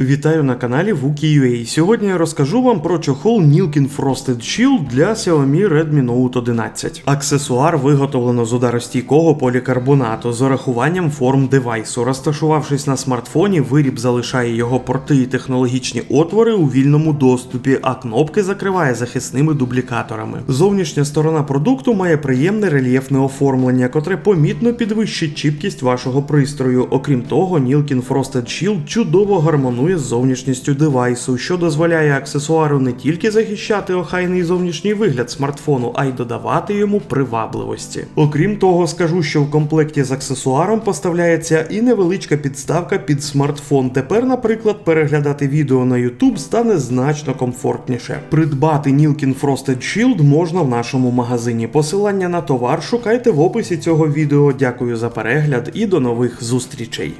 Вітаю на каналі Wookie.ua. Сьогодні я розкажу вам про чохол Nilkin Frosted Shield для Xiaomi Redmi Note 11. Аксесуар виготовлено з ударостійкого полікарбонату з урахуванням форм девайсу. Розташувавшись на смартфоні, виріб залишає його порти і технологічні отвори у вільному доступі, а кнопки закриває захисними дублікаторами. Зовнішня сторона продукту має приємне рельєфне оформлення, котре помітно підвищить чіпкість вашого пристрою. Окрім того, Nilkin Frosted Shield чудово гармонує з зовнішністю девайсу, що дозволяє аксесуару не тільки захищати охайний зовнішній вигляд смартфону, а й додавати йому привабливості. Окрім того, скажу, що в комплекті з аксесуаром поставляється і невеличка підставка під смартфон. Тепер, наприклад, переглядати відео на YouTube стане значно комфортніше. Придбати Nilkin Frosted Shield можна в нашому магазині. Посилання на товар шукайте в описі цього відео. Дякую за перегляд і до нових зустрічей.